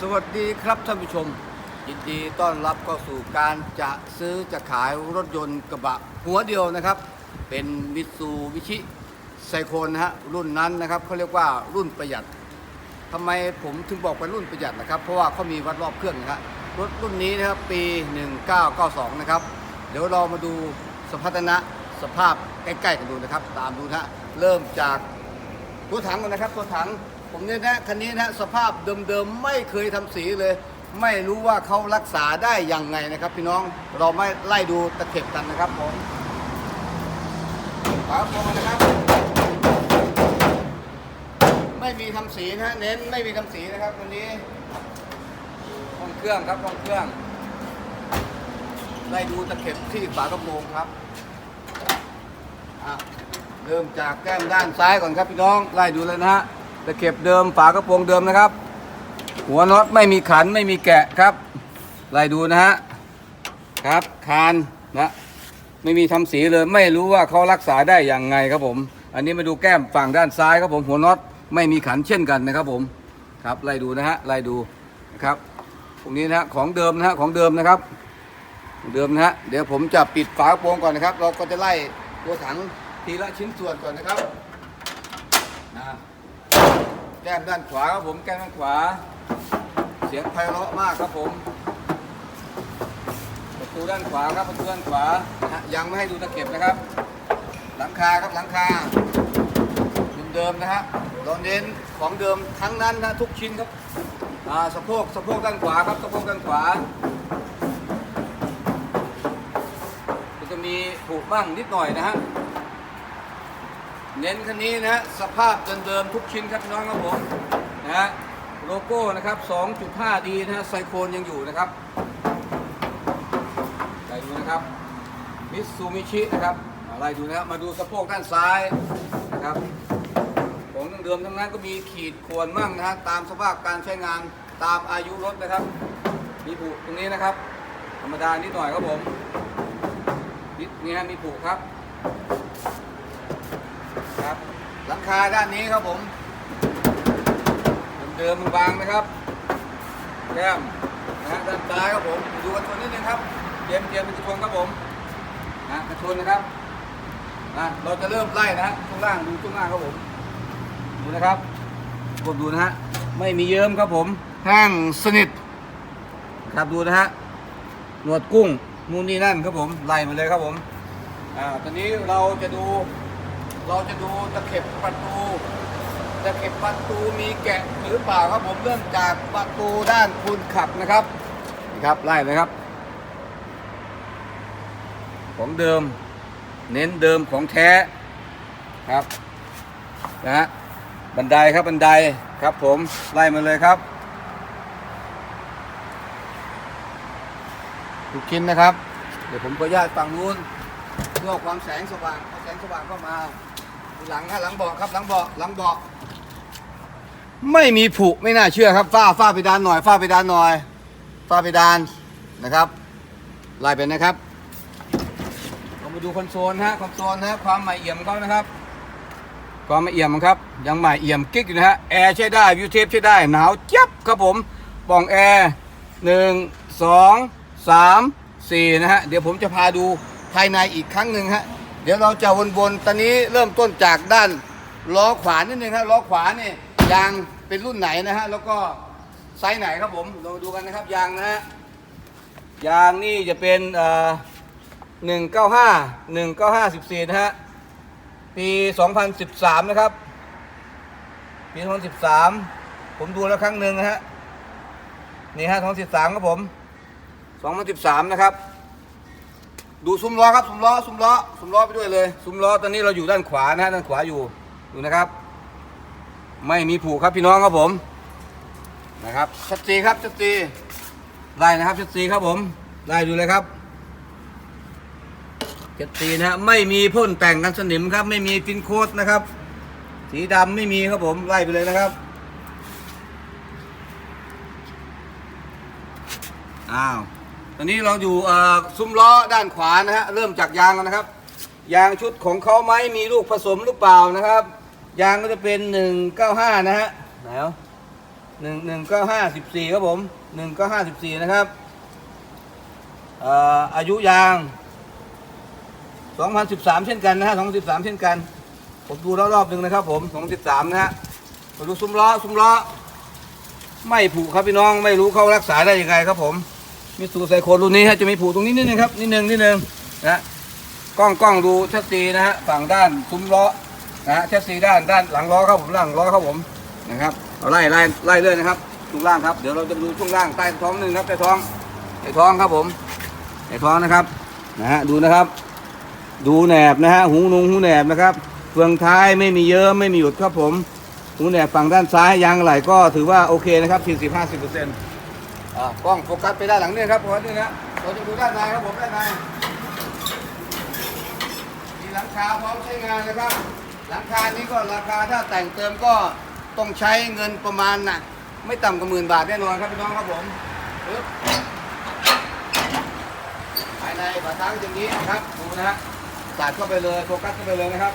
สวัสดีครับท่านผู้ชม ยินดีต้อนรับเข้าสู่การจะซื้อจะขายรถยนต์กระบะหัวเดียวนะครับ เป็นมิตซูบิชิไซโคนนะฮะรุ่นนั้นนะครับเขาเรียกว่ารุ่นประหยัดทำไมผมถึงบอกเป็นรุ่นประหยัดนะครับ เพราะว่าเขามีวัดรอบเครื่องนะครับรถรุ่นนี้นะครับปี 1992 นะครับ เดี๋ยวเรามาดูสภาพนะสภาพใกล้ๆกันดูนะครับ ตามดูนะฮะเริ่มจากตัวถังก่อนนะครับตัวถัง ผมเนี่ยนะคันนี้นะสภาพเดิมๆไม่เคยทำสีเลย ไม่รู้ว่าเขารักษาได้ยังไงนะครับ พี่น้องเราไม่ไล่ดูตะเข็บกันนะครับผมฝาโปรงนะครับ ไม่มีทำสีนะเน้นไม่มีทำสีนะครับวันนี้ห้องเครื่องครับห้องเครื่องไล่ดูตะเข็บที่ฝากระโปรงครับอะเริ่มจากแก้มด้านซ้ายก่อนครับพี่น้องไล่ดูเลยนะฮะ ตะเข็บเดิมฝากระโปรงเดิมนะครับ หัวน็อตไม่มีขันไม่มีแกะครับไล่ดูนะฮะครับคานนะไม่มีทำสีเลยไม่รู้ว่าเขารักษาได้อย่างไงครับผม อันนี้มาดูแก้มฝั่งด้านซ้ายครับผมหัวน็อตไม่มีขันเช่นกันนะครับผมครับไล่ดูนะฮะไล่ดูนะครับตรงนี้นะฮะของเดิมนะฮะของเดิมนะครับ เดิมนะฮะเดี๋ยวผมจะปิดฝากระโปรงก่อนนะครับ เราก็จะไล่ตัวถังทีละชิ้นส่วนก่อนนะครับ แก้มด้านขวาครับผมแก้มด้านขวา เสียงไพเราะมากครับผม ประตูด้านขวาครับประตูด้านขวายังไม่ให้ดูตะเข็บนะครับ หลังคาครับหลังคาเดิมนะฮะเราเน้นของเดิมทั้งนั้นนะทุกชิ้นครับอ่าสะโพกสะโพกด้านขวาครับสะโพกด้านขวาจะมีผุบ้างนิดหน่อยนะฮะ เน้นคันนี้นะสภาพเดิมๆทุกชิ้นครับพี่น้องครับผมนะฮะโลโก้นะครับ 2.5D นะฮะไซโคนยังอยู่นะครับไล่ดูนะครับมิตซูมิชินะครับไล่ดูนะครับมาดูสะโพกด้านซ้ายนะครับของเดิมๆทั้งนั้นก็มีขีดข่วนมั่งนะฮะตามสภาพการใช้งานตามอายุรถนะครับ มีผุตรงนี้นะครับ ธรรมดานิดหน่อยครับผมนิดนี่ฮะมีผูกครับ ครับหลังคาด้านนี้ครับผมเดิมๆบางๆนะครับแก้มนะด้านซ้ายครับผมดูกระชนนิดนึงครับเตรียมเตรียมเป็นกระชนครับผมนะกระชนนะครับนะเราจะเริ่มไล่นะฮะช่วงล่างดูช่วงล่างครับผมดูนะครับกดดูนะฮะไม่มีเยิ้มครับผมแห้งสนิทครับดูนะฮะหนวดกุ้งนู่นนี่นั่นครับผมไล่มาเลยครับผมอ่าตอนนี้เราจะดู เราจะดูตะเข็บประตูตะเข็บประตูมีแกะหรือเปล่าครับผมเริ่มจากประตูด้านคนขับนะครับนี่ครับไล่เลยครับ ของเดิม เน้นเดิมของแท้ครับนะฮะบันไดครับบันไดครับผมไล่มาเลยครับทุกชิ้นนะครับ เดี๋ยวผมขออนุญาตฝั่งนู้นเพื่อความแสงสว่างเอาแสงสว่างเข้ามา หลังฮะหลังเบาะครับหลังเบาะหลังเบาะไม่มีผุไม่น่าเชื่อครับฝ้าฝ้าเพดานหน่อยฝ้าเพดานหน่อยฝ้าเพดานนะครับไล่เป็นนะครับเรามาดูคอนโซลฮะคอนโซลนะความใหม่เอี่ยมของเขานะครับ ความใหม่เอี่ยมครับ ยังใหม่เอี่ยมกิ๊กอยู่นะฮะแอร์ใช้ได้วิวเทปใช้ได้หนาวเจี๊ยบครับผมปล่องแอร์หนึ่งสองสามสี่นะฮะเดี๋ยวผมจะพาดูภายในอีกครั้งหนึ่งฮะ เดี๋ยวเราจะวนๆ ตอนนี้เริ่มต้นจากด้านล้อขวานิดนึงฮะล้อขวานี่ยางเป็นรุ่นไหนนะฮะแล้วก็ไซส์ไหนครับผมเราดูกันนะครับยางนะฮะยางนี่จะเป็นหนึ่งเก้าห้าหนึ่งเก้าห้าสิบสี่นะฮะปี2013นะครับปี2013ผมดูแล้วครั้งหนึ่งนะฮะนี่ฮะ2013ครับผม2013นะครับ ดูซุ้มล้อครับซุ้มล้อซุ้มล้อซุ้มล้อไปด้วยเลยซุ้มล้อตอนนี้เราอยู่ด้านขวานะฮะด้านขวาอยู่ดูนะครับ ไม่มีผูกครับพี่น้องครับผมนะครับชัดเจนครับชัดเจนไล่นะครับชัดเจนครับผมไล่ดูเลยครับเจ็ดสีนะฮะไม่มีพ่นแต่งกันสนิมครับ ไม่มีฟินโคดนะครับ สีดำไม่มีครับผมไล่ไปเลยนะครับอ้าว ตอนนี้เราอยู่ซุ้มล้อด้านขวานะฮะเริ่มจากยางแล้วนะครับ ยางชุดของเขาไหมมีลูกผสมหรือเปล่านะครับ ยางก็จะเป็น 195 นะฮะไหนเอาหนึ่งหนึ่งก็ห้าสิบสี่ครับผมหนึ่งก็ห้าสิบสี่นะครับอายุยางสองพันสิบสามเช่นกันนะฮะสองสิบสามเช่นกัน ผมดูรอบๆหนึ่งนะครับผมสองสิบสามนะฮะมาดูซุ้มล้อซุ้มล้อไม่ผูกครับพี่น้องไม่รู้เขารักษาได้ยังไงครับผม มิสูไซโคนรุ่นนี้ฮะจะมีผูตรงนี้นิดนึงครับนิดนึงนิดนึงนะกล้องกล้องดูชัดซีนะฮะฝั่งด้านซุ้มล้อนะฮะชัดซีด้านด้านหลังล้อครับผมหลังล้อครับผมนะครับเอาไล่ไล่ไล่เรื่อยนะครับช่วงล่างครับเดี๋ยวเราจะดูช่วงล่างใต้ท้องนึงครับใต้ท้องใต้ท้องครับผมใต้ท้องนะครับนะฮะดูนะครับ ดูแหนบนะฮะหูนุงหูแหนบนะครับเฟืองท้ายไม่มีเยอะไม่มีหยุดครับผมหูแหนบฝั่งด้านซ้ายยางไหลก็ถือว่าโอเคนะครับ40 50เปอร์เซ็นต์ กล้องโฟกัสไปด้านหลังเนี่ยครับโฟกัสนี่นะเราจะดูด้านในครับผมด้านในมีหลังคาพร้อมใช้งานนะครับ หลังคานี้ก็ราคาถ้าแต่งเติมก็ต้องใช้เงินประมาณน่ะไม่ต่ำกว่าหมื่นบาทแน่นอนครับพี่น้องครับผมภายในฝาท้ายอย่างนี้นะครับดูนะฮะสาดเข้าไปเลยโฟกัสเข้าไปเลยนะครับ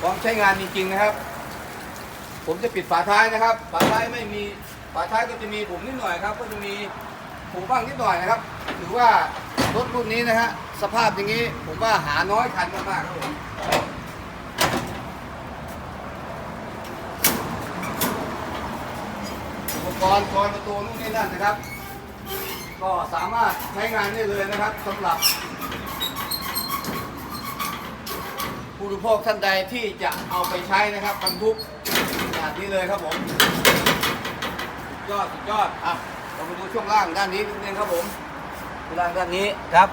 พร้อมใช้งานจริงๆนะครับ ผมจะปิดฝาท้ายนะครับ ฝาท้ายไม่มี ฝาท้ายก็จะมีผมนิดหน่อยครับ ก็จะมีผมบ้างนิดหน่อยนะครับ ถือว่ารถรุ่นนี้นะฮะสภาพอย่างนี้ผมว่าหาน้อยคันมากๆครับผมอุปกรณ์กรประตูนู่นนี่นั่นนะครับ ก็สามารถใช้งานได้เลยนะครับสำหรับผู้บริโภคท่านใดที่จะเอาไปใช้นะครับบรรทุกขนาดนี้เลยครับผม ยอดสุดยอดอะเรามาดูช่วงล่างด้านนี้นิดนึงครับผมช่วงล่างด้านนี้ครับ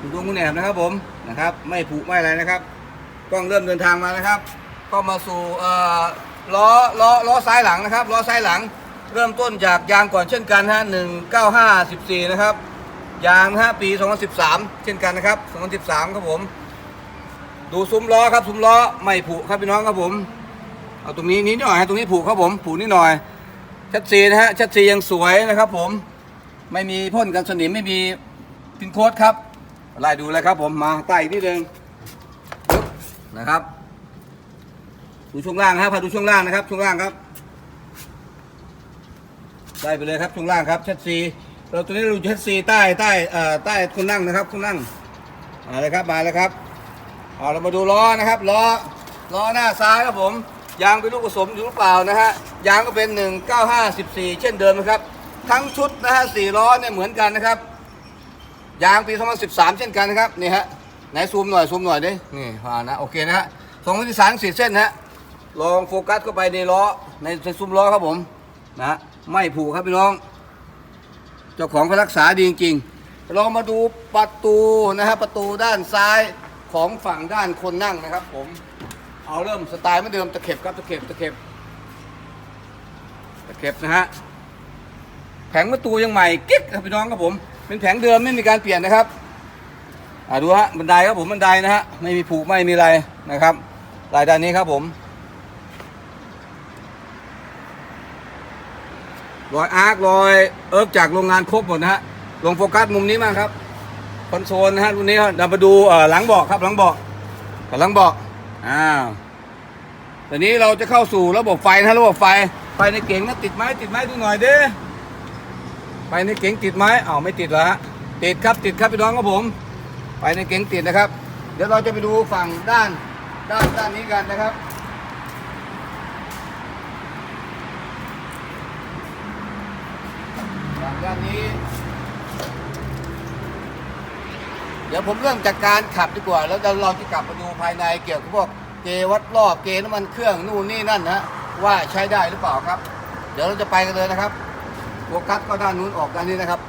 ดูดวงกุญแหนบนะครับผมนะครับ ไม่ผุไม่อะไรนะครับกล้องเริ่มเดินทางมานะครับก็มาสู่เอ่อล้อล้อล้อซ้ายหลังนะครับล้อซ้ายหลัง เริ่มต้นจากยางก่อนเช่นกันฮะ195 14นะครับยางนะฮะปี2013เช่นกันนะครับ2013ครับผม ดูซุ้มล้อครับซุ้มล้อไม่ผุครับพี่น้องครับผม เอาตรงนี้นิดหน่อยฮะตรงนี้ผุครับผมผุนิดหน่อย ชัดซีนะฮะชัดซียังสวยนะครับ ผม ไม่มีพ่นกันสนิมไม่มีพินโคดครับไล่ดูเลยครับ ผมมาใต้นิดนึงนะครับดูช่วงล่างครับพาดูช่วงล่างนะครับ ช่วงล่างครับไล่ไปเลยครับช่วงล่างครับชัดซีเราตัวนี้เราดูชัดซีใต้ใต้เอ่อใต้คนนั่งนะครับคนนั่งมาเลยครับมาเลยครับเอาเรามาดูล้อนะครับล้อล้อหน้าซ้ายครับผม ยางเป็นลูกผสมอยู่หรือเปล่านะฮะยางก็เป็น 19514เช่นเดิมนะครับ ทั้งชุดนะฮะสี่ล้อเนี่ยเหมือนกันนะครับ ยางปี 2013 เช่นกันนะครับนี่ฮะไหนซูมหน่อยซูมหน่อยดินี่ผ่านนะโอเคนะฮะสองพันที่สามสี่เส้นนะฮะลองโฟกัสเข้าไปในล้อในในซุ้มล้อครับผมนะไม่ผูกครับพี่น้องเจ้าของเขารักษาดีจริงๆเรามาดูประตูนะฮะประตูด้านซ้ายของฝั่งด้านคนนั่งนะครับผม เอาเริ่มสไตล์เหมือนเดิมตะเข็บครับตะเข็บตะเข็บตะเข็บนะฮะแผงประตูยังใหม่กิ๊กครับพี่น้องครับผม เป็นแผงเดิมไม่มีการเปลี่ยนนะครับอ่าดูฮะบันไดครับผมบันไดนะฮะไม่มีผูกไม่มีอะไรนะครับลายด้านนี้ครับผมรอยอาร์ครอยเอิร์กจากโรงงานครบหมดนะฮะลงโฟกัสมุมนี้มาครับคอนโซลนะฮะรุ่นนี้เรามาดูหลังเบาะครับหลังเบาะกับหลังเบาะ อ้าวตอนนี้เราจะเข้าสู่ระบบไฟนะระบบไฟ ไฟในเก๋งนะติดไหมติดไหมดูหน่อยเด้ไฟในเก๋งติดไหมอ้าวไม่ติดเหรอฮะติดครับติดครับพี่น้องครับผมไฟในเก๋งติดนะครับ เดี๋ยวเราจะไปดูฝั่งด้านด้านด้านนี้กันนะครับฝั่งด้านนี้ เดี๋ยวผมเริ่มจากการขับดีกว่า แล้วเราจะกลับมาดูภายในเกี่ยวกับพวกเกวัดรอบเกน้ำมันเครื่องนู่นนี่นั่นนะว่าใช้ได้หรือเปล่าครับ เดี๋ยวเราจะไปกันเลยนะครับโฟกัสก็ด้านนู้นออกด้านนี้นะครับ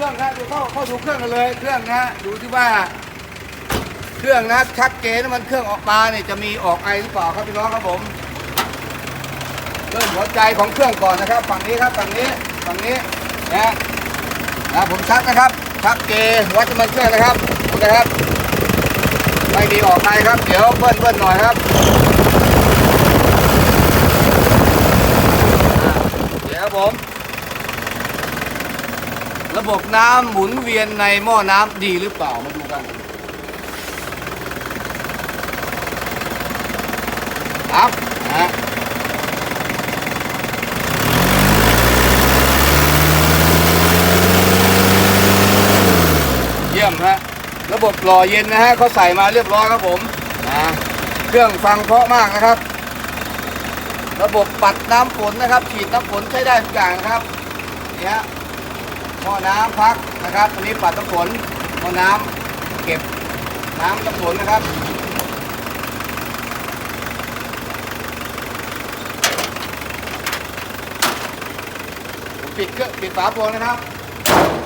ครื่องนะดูเข้าเข้าดูเครื่องกันเลย เครื่องนะดูที่ว่า เครื่องนะชักเกน้ำมันเครื่องออกมาเนี่ยจะมีออกไอหรือเปล่าครับพี่น้องครับผมเริ่มหัวใจของเครื่องก่อนนะครับ ฝั่งนี้ครับฝั่งนี้ฝั่งนี้นะนะผมชักนะครับชักเกวัดน้ำมันเครื่องนะครับดูนะครับไม่มีออกไอครับ เดี๋ยวเบิ้ลเบิ้ลหน่อยครับอ่าเดี๋ยวผม ระบบน้ำหมุนเวียนในหม้อน้ำดีหรือเปล่ามาดูกันครับนะเยี่ยมฮะระบบหล่อเย็นนะฮะเขาใส่มาเรียบร้อยครับผมนะเครื่องฟังเพราะมากนะครับ ระบบปัดน้ำฝนนะครับ ฉีดน้ำฝนใช้ได้ทุกอย่างนะครับนี่ฮะ หม้อน้ำพักนะครับอันนี้ปัดน้ำฝนหม้อน้ำเก็บน้ำน้ำฝนนะครับปิดเครื่องปิดฝาโปรงนะครับ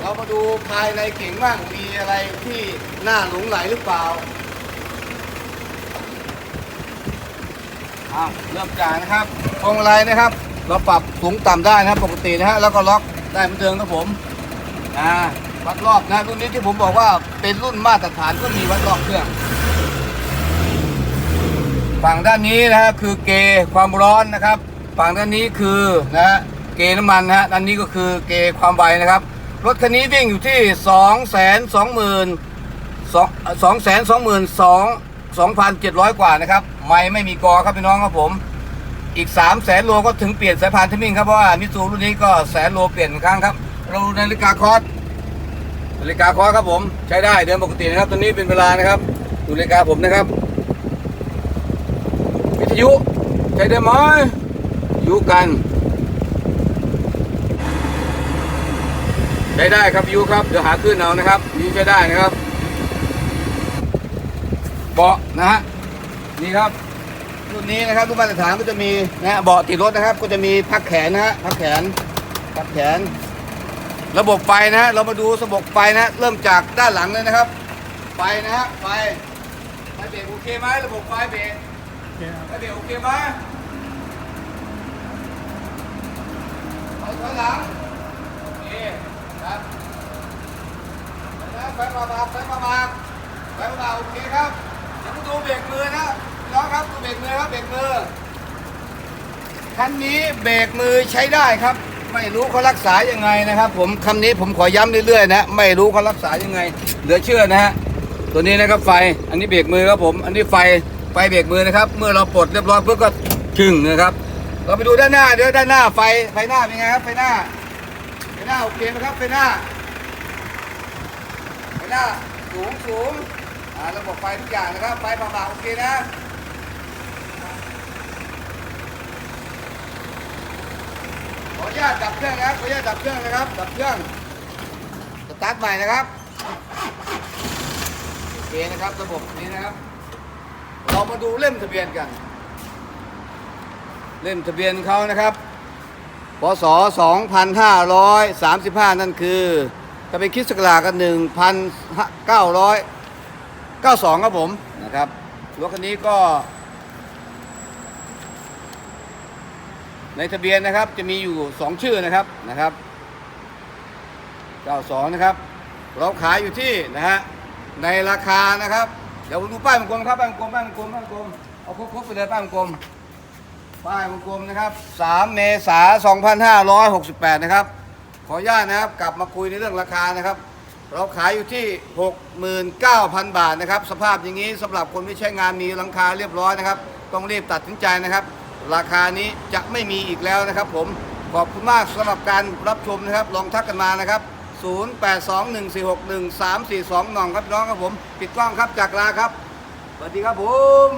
เรามาดูภายในเก่งบ้างมีอะไรที่น่าหลงไหลหรือเปล่าอ้าวเริ่มจากนะครับพวงมาลัยนะครับ เราปรับสูงต่ำได้นะครับ ปกตินะฮะแล้วก็ล็อกได้เหมือนเดิมครับผม อ่าวัดรอบนะรุ่นนี้ที่ผมบอกว่าเป็นรุ่นมาตรฐานก็มีวัดรอบเครื่องฝั่งด้านนี้นะฮะคือเกย์ความร้อนนะครับ ฝั่งด้านนี้คือนะฮะเกย์น้ำมันนะฮะด้านนี้ก็คือเกย์ความไวนะครับ รถคันนี้วิ่งอยู่ที่สองแสนสองหมื่นสองสองแสนสองหมื่นสองสองพันเจ็ดร้อยกว่านะครับ ไม่ไม่มีกอครับพี่น้องครับผม อีก 3 0 0แสนโลก็ถึงเปลี่ยนสายพานทิมมิ่งครับ เพราะว่ามิตซูรุ่นนี้ก็แสนโลเปลี่ยนครั้งครับ เรานาฬิกาคอร์สนาฬิกาคอร์สครับผมใช้ได้เดินปกตินะครับตัวนี้เป็นเวลานะครับดูนาฬิกาผมนะครับ วิทยุใช้ได้ไหมวิทยุกันใช้ได้ครับยุครับเดี๋ยวหาขึ้นเอานะครับยุใช้ได้นะครับเบาะนะฮะนี่ครับรุ่นนี้นะครับรุ่นมาตรฐานก็จะมีนะเบาะติดรถนะครับ ก็จะมีพักแขนนะฮะพักแขนพักแขน ระบบไฟนะฮะเรามาดูระบบไฟนะฮะเริ่มจากด้านหลังเลยนะครับ ไฟนะฮะไฟไฟเบรกโอเคไหมระบบไฟเบรกไฟเบรกโอเคไหมถอยถอยหลังโอเคครับนะไฟมาบาไฟมาบาไฟมาบาโอเคครับเดี๋ยวมาดูเบรกมือนะพี่น้องครับดูเบรกมือครับเบรกมือคันนี้เบรกมือใช้ได้ครับ ไม่รู้เขารักษายังไงนะครับ ผมคำนี้ผมขอย้ำเรื่อยๆนะไม่รู้เขารักษายังไง เหลือเชื่อนะฮะตัวนี้นะครับไฟอันนี้เบรกมือครับผม อันนี้ไฟไฟเบรกมือนะครับ เมื่อเราปลดเรียบร้อยเพื่อก็ชึ่งนะครับ เราไปดูด้านหน้าเดี๋ยวด้านหน้าไฟไฟหน้าเป็นไงครับไฟหน้าไฟหน้าโอเคไหมครับไฟหน้าไฟหน้าสูงสูงอ่าระบบไฟทุกอย่างนะครับไฟผ่าๆโอเคนะ ออนุญาตดับเครื่องนะครับขออนุญาตดับเครื่องนะครับดับเครื่องสตาร์ทใหม่นะครับโอเคนะครับระบบนี้นะครับ เรามาดูเล่มทะเบียนกัน เล่มทะเบียนเขานะครับพศ2535 นั่นคือถ้าเป็นคิดสกรากัน1,992 ครับผมนะครับรถคันนี้ก็ ในทะเบียนนะครับจะมีอยู่ 2 ชื่อนะครับนะครับ92นะครับเราขายอยู่ที่นะฮะในราคานะครับเดี๋ยวดูป้ายมังกรครับป้ายมังกรป้ายมังกรป้ายมังกรเอาครบๆไปเลยป้ายมังกรป้ายมังกรนะครับ 3 เมษายน2568 นะครับ ขออนุญาตนะครับกลับมาคุยในเรื่องราคานะครับ เราขายอยู่ที่ 69,000 บาทนะครับ สภาพอย่างนี้สำหรับคนไม่ใช้งานมีหลังคาเรียบร้อยนะครับ ต้องรีบตัดสินใจนะครับ ราคานี้จะไม่มีอีกแล้วนะครับผม ขอบคุณมากสำหรับการรับชมนะครับ ลองทักกันมานะครับ 0821461342น่องครับน้องครับผมปิดกล้องครับจากลาครับสวัสดีครับผม